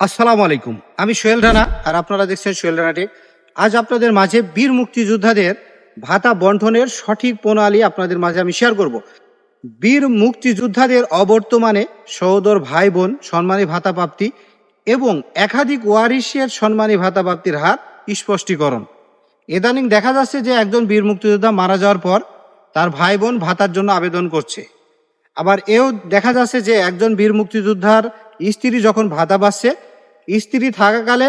আসসালামু আলাইকুম। আমি সোহেল রানা, আর আপনারা দেখছেন সোহেল রানা টেক আজ আপনাদের মাঝে বীর মুক্তিযোদ্ধাদের ভাতা বন্টনের সঠিক প্রণালী আপনাদের মাঝে আমি শেয়ার করব। বীর মুক্তিযোদ্ধাদের অবর্তমানে সহোদর ভাই বোন সম্মানী ভাতা প্রাপ্তি এবং একাধিক ওয়ারিশের সম্মানী ভাতা প্রাপ্তির হার স্পষ্টীকরণ। ইদানিং দেখা যাচ্ছে যে একজন বীর মুক্তিযোদ্ধা মারা যাওয়ার পর তার ভাই বোন ভাতার জন্য আবেদন করছে। আবার এও দেখা যাচ্ছে যে একজন বীর মুক্তিযোদ্ধার স্ত্রী যখন ভাতা পাচ্ছে স্ত্রী থাকাকালে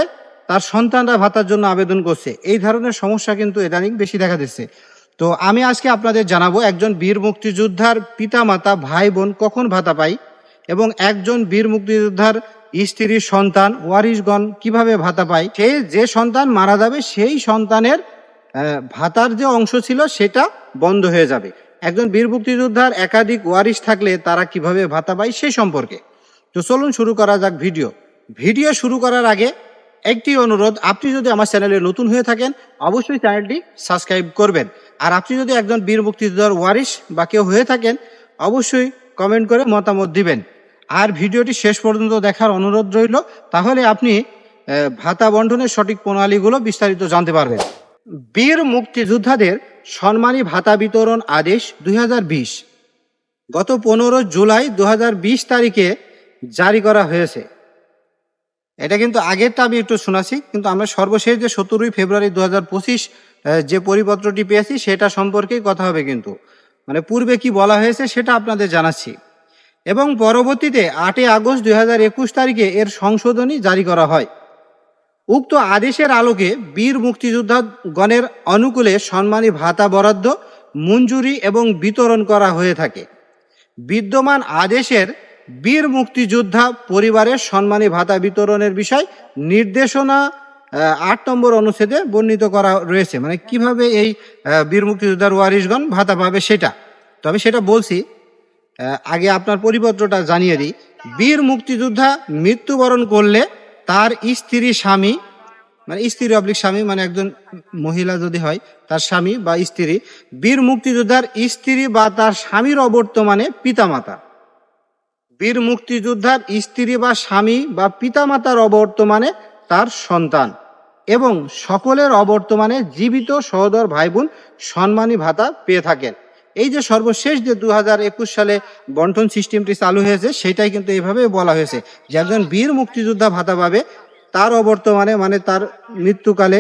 তার সন্তানরা ভাতার জন্য আবেদন করছে। এই ধরনের সমস্যা কিন্তু ইদানিং বেশি দেখা দিচ্ছে। তো আমি আজকে আপনাদের জানাব, একজন বীর মুক্তিযোদ্ধার পিতামাতা ভাই বোন কখন ভাতা পায় এবং একজন বীর মুক্তিযোদ্ধার স্ত্রীর সন্তান, ওয়ারিশগণ কীভাবে ভাতা পায়? সে যে সন্তান মারা যাবে, সেই সন্তানের ভাতার যে অংশ ছিল সেটা বন্ধ হয়ে যাবে। একজন বীর মুক্তিযোদ্ধার একাধিক ওয়ারিশ থাকলে তারা কীভাবে ভাতা পায় সে সম্পর্কে। তো চলুন শুরু করা যাক ভিডিও। ভিডিও শুরু করার আগে একটি অনুরোধ, আপনি যদি আমার চ্যানেলে নতুন হয়ে থাকেন, অবশ্যই চ্যানেলটি সাবস্ক্রাইব করবেন। আর আপনি যদি একজন বীর মুক্তিযোদ্ধার ওয়ারিশ বা কেউ হয়ে থাকেন, অবশ্যই কমেন্ট করে মতামত দিবেন। আর ভিডিওটি শেষ পর্যন্ত দেখার অনুরোধ রইল, তাহলে আপনি ভাতা বন্টনের সঠিক প্রণালীগুলো বিস্তারিত জানতে পারবেন। বীর মুক্তিযোদ্ধাদের সম্মানী ভাতা বিতরণ আদেশ দু হাজার বিশ। গত পনেরো জুলাই দু হাজার বিশ তারিখে জারি করা হয়েছে। এটা কিন্তু আগেরটা আমি একটু শোনাছি কিন্তু আমরা সর্বশেষ যে সতেরোই ফেব্রুয়ারি দুই হাজার পঁচিশ যে পরিপত্রটি পেয়েছি সেটা সম্পর্কেই কথা হবে কিন্তু। মানে পূর্বে কি বলা হয়েছে সেটা আপনাদের জানাচ্ছি। এবং পরবর্তীতে আটই আগস্ট দুই হাজার একুশ তারিখে এর সংশোধনী জারি করা হয়। উক্ত আদেশের আলোকে বীর মুক্তিযোদ্ধাগণের অনুকূলে সম্মানী ভাতা বরাদ্দ, মঞ্জুরি এবং বিতরণ করা হয়ে থাকে। বিদ্যমান আদেশের বীর মুক্তিযোদ্ধা পরিবারের সম্মানী ভাতা বিতরণের বিষয় নির্দেশনা আট নম্বর অনুচ্ছেদে বর্ণিত করা রয়েছে। মানে কীভাবে এই বীর মুক্তিযোদ্ধার ওয়ারিশগণ ভাতা পাবে সেটা? তবে সেটা বলছি আগে আপনার পরিপত্রটা জানিয়ে দিই। বীর মুক্তিযোদ্ধা মৃত্যুবরণ করলে তার স্ত্রী, স্বামী মানে স্ত্রী অবলিক স্বামী মানে একজন মহিলা যদি হয়, তার স্বামী বা স্ত্রী, বীর মুক্তিযোদ্ধার স্ত্রী বা তার স্বামীর অবর্তমানে পিতামাতা। বীর মুক্তিযোদ্ধার স্ত্রী বা স্বামী বা পিতামাতার অবর্তমানে তার সন্তান এবং সকলের অবর্তমানে জীবিত সহোদর ভাই বোন সম্মানী ভাতা পেয়ে থাকেন। এই যে সর্বশেষ যে দু হাজার একুশ সালে বন্টন সিস্টেমটি চালু হয়েছে, সেটাই কিন্তু এইভাবে বলা হয়েছে যে একজন বীর মুক্তিযোদ্ধা ভাতা পাবে, তার অবর্তমানে মানে তার মৃত্যুকালে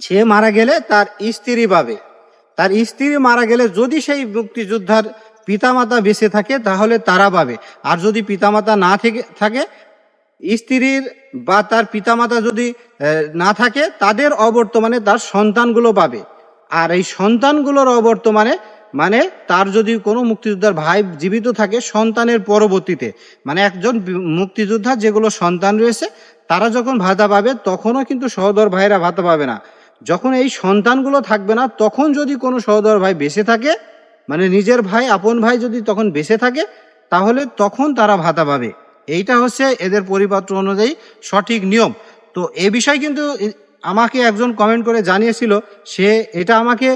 সে মারা গেলে তার স্ত্রী পাবে। তার স্ত্রী মারা গেলে যদি সেই মুক্তিযোদ্ধার পিতামাতা বেঁচে থাকে, তাহলে তারা পাবে। আর যদি পিতামাতা না থেকে, থাকে, স্ত্রীর বা তার পিতামাতা যদি না থাকে, তাদের অবর্তমানে তার সন্তানগুলো পাবে। আর এই সন্তানগুলোর অবর্তমানে মানে তার যদি কোনো মুক্তিযোদ্ধার ভাই জীবিত থাকে সন্তানের পরবর্তীতে মানে একজন মুক্তিযোদ্ধা যেগুলো সন্তান রয়েছে, তারা যখন ভাতা পাবে, তখনও কিন্তু সহোদর ভাইরা ভাতা পাবে না। যখন এই সন্তানগুলো থাকবে না, তখন যদি কোনো সহোদর ভাই বেঁচে থাকে মানে নিজের ভাই, আপন ভাই যদি তখন বেঁচে থাকে, তাহলে তখন তারা ভাতা পাবে। এইটা হচ্ছে এদের পরিপত্র অনুযায়ী সঠিক নিয়ম। তো এ বিষয় কিন্তু আমাকে একজন কমেন্ট করে জানিয়েছিল, সে এটা আমাকে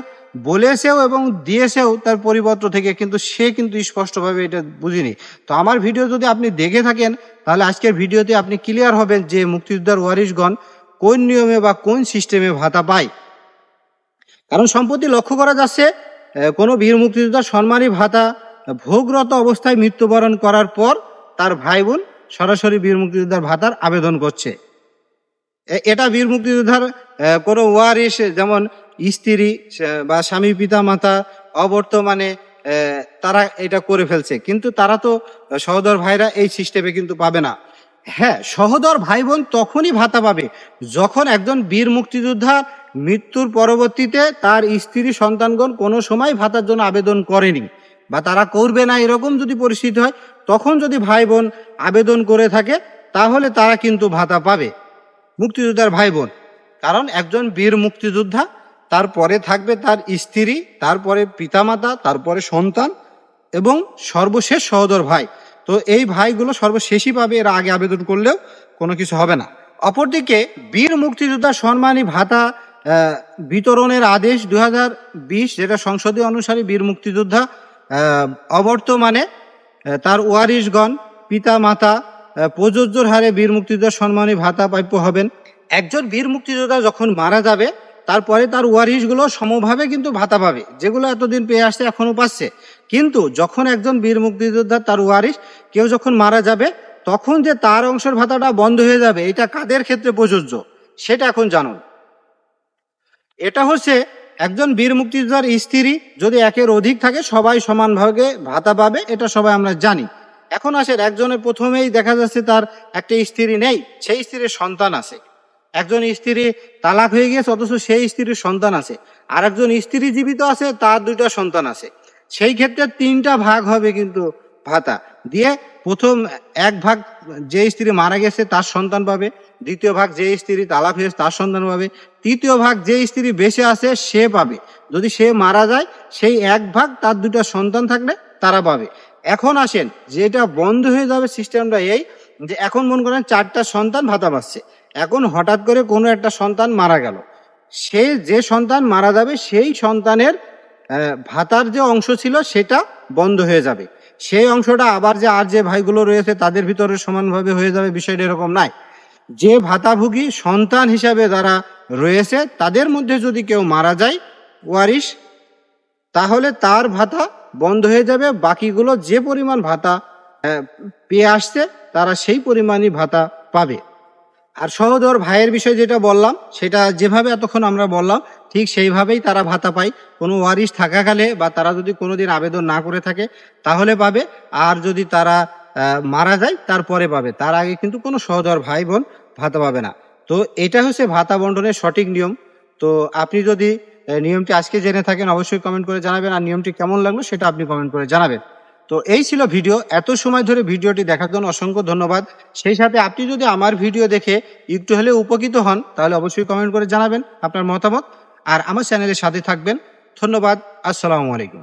বলেছেও এবং দিয়েছেও তার পরিপত্র থেকে, কিন্তু সে কিন্তু স্পষ্টভাবে এটা বুঝিনি। তো আমার ভিডিও যদি আপনি দেখে থাকেন, তাহলে আজকের ভিডিওতে আপনি ক্লিয়ার হবেন যে মুক্তিযোদ্ধার ওয়ারিশগণ কোন নিয়মে বা কোন সিস্টেমে ভাতা পায়। কারণ সম্প্রতি লক্ষ্য করা যাচ্ছে কোনো বীর মুক্তিযোদ্ধার সম্মানী ভাতা ভোগরত অবস্থায় মৃত্যুবরণ করার পর তার ভাই বোন সরাসরি বীর মুক্তিযোদ্ধার ভাতার আবেদন করছে। এটা বীর মুক্তিযোদ্ধার কোনো ওয়ারিশ, যেমন স্ত্রী বা স্বামী পিতা মাতা অবর্তমানে তারা এটা করে ফেলছে। কিন্তু তারা তো সহোদর ভাইরা এই সিস্টেমে কিন্তু পাবে না। হ্যাঁ সহোদর ভাই বোন তখনই ভাতা পাবে যখন একজন বীর মুক্তিযোদ্ধা মৃত্যুর পরবর্তীতে তার স্ত্রী সন্তানগণ কোনো সময় ভাতার জন্য আবেদন করেনি বা তারা করবে না এরকম যদি পরিস্থিতি হয়, তখন যদি ভাই বোন আবেদন করে থাকে, তাহলে তারা কিন্তু ভাতা পাবে। মুক্তিযোদ্ধার ভাই বোন, কারণ একজন বীর মুক্তিযোদ্ধা, তারপরে থাকবে তার স্ত্রী, তারপরে পিতামাতা, তারপরে সন্তান এবং সর্বশেষ সহোদর ভাই। তো এই ভাইগুলো সর্বশেষই পাবে, এরা আগে আবেদন করলেও কোনো কিছু হবে না। অপরদিকে বীর মুক্তিযোদ্ধা সম্মানী ভাতা বিতরণের আদেশ দু বিশ, যেটা সংসদীয় অনুসারে বীর মুক্তিযোদ্ধা অবর্তমানে তার ওয়ারিশগণ, পিতা, মাতা প্রযোজ্যর হারে বীর মুক্তিযোদ্ধা সম্মানী ভাতা প্রাপ্য হবেন। একজন বীর মুক্তিযোদ্ধা যখন মারা যাবে, তারপরে তার ওয়ারিশগুলো সমভাবে কিন্তু ভাতা পাবে, যেগুলো এতদিন পেয়ে আসছে এখনও পাচ্ছে। কিন্তু যখন একজন বীর মুক্তিযোদ্ধা তার ওয়ারিশ, কেউ যখন মারা যাবে, তখন যে তার অংশের ভাতাটা বন্ধ হয়ে যাবে, এটা কাদের ক্ষেত্রে প্রযোজ্য, সেটা এখন জানুন। এটা হচ্ছে একজন বীর মুক্তিযোদ্ধার স্ত্রী, যদি একের অধিক থাকে, সবাই সমানভাবে ভাতা পাবে, এটা সবাই আমরা জানি। এখন আসেন, একজনের প্রথমেই দেখা যাচ্ছে তার একটা স্ত্রী নেই, সেই স্ত্রীর সন্তান আছে। একজন স্ত্রী তালাক হয়ে গিয়েছে, অথচ সেই স্ত্রীর সন্তান আছে। আর একজন স্ত্রী জীবিত আছে, তার দুইটা সন্তান আছে। সেই ক্ষেত্রে তিনটা ভাগ হবে কিন্তু ভাতা। দিয়ে প্রথম এক ভাগ যে স্ত্রী মারা গেছে, তার সন্তান পাবে। দ্বিতীয় ভাগ যে স্ত্রী তালাক হয়েছে, তার সন্তান পাবে। তৃতীয় ভাগ যে স্ত্রী বেঁচে আছে, সে পাবে। যদি সে মারা যায়, সেই এক ভাগ তার দুটা সন্তান থাকলে তারা পাবে। এখন আসেন, যেটা বন্ধ হয়ে যাবে সিস্টেমটা এই যে এখন মনে করেন চারটা সন্তান ভাতা পাচ্ছে। এখন হঠাৎ করে কোনো একটা সন্তান মারা গেল। সে যে সন্তান মারা যাবে, সেই সন্তানের ভাতার যে অংশ ছিল, সেটা বন্ধ হয়ে যাবে। সেই অংশটা আবার যে আর যে ভাইগুলো রয়েছে তাদের ভিতরে সমানভাবে হয়ে যাবে বিষয়টা এরকম নাই যে ভাতাভোগী সন্তান হিসাবে যারা রয়েছে, তাদের মধ্যে যদি কেউ মারা যায়, ওয়ারিশ, তাহলে তার ভাতা বন্ধ হয়ে যাবে। বাকিগুলো যে পরিমাণ ভাতা পেয়ে আসছে, তারা সেই পরিমাণই ভাতা পাবে। আর সহদর ভাইয়ের বিষয় যেটা বললাম, সেটা যেভাবে এতক্ষণ আমরা বললাম, ঠিক সেইভাবেই তারা ভাতা পায়। কোনো ওয়ারিশ থাকাকালে বা তারা যদি কোনোদিন আবেদন না করে থাকে, তাহলে পাবে। আর যদি তারা মারা যায়, তারপরে পাবে। তার আগে কিন্তু কোনো সহদর ভাই বোন ভাতা পাবে না। তো এটা হচ্ছে ভাতা বন্টনের সঠিক নিয়ম। তো আপনি যদি নিয়মটি আজকে জেনে থাকেন, অবশ্যই কমেন্ট করে জানাবেন। আর নিয়মটি কেমন লাগল, সেটা আপনি কমেন্ট করে জানাবেন। তো এই ছিল ভিডিও। এত সময় ধরে ভিডিওটি দেখার জন্য অসংখ্য ধন্যবাদ। সেই সাথে আপনি যদি আমার ভিডিও দেখে একটু হলে উপকৃত হন, তাহলে অবশ্যই কমেন্ট করে জানাবেন আপনার মতামত। আর আমার চ্যানেলের সাথে থাকবেন। ধন্যবাদ। আসসালামু আলাইকুম।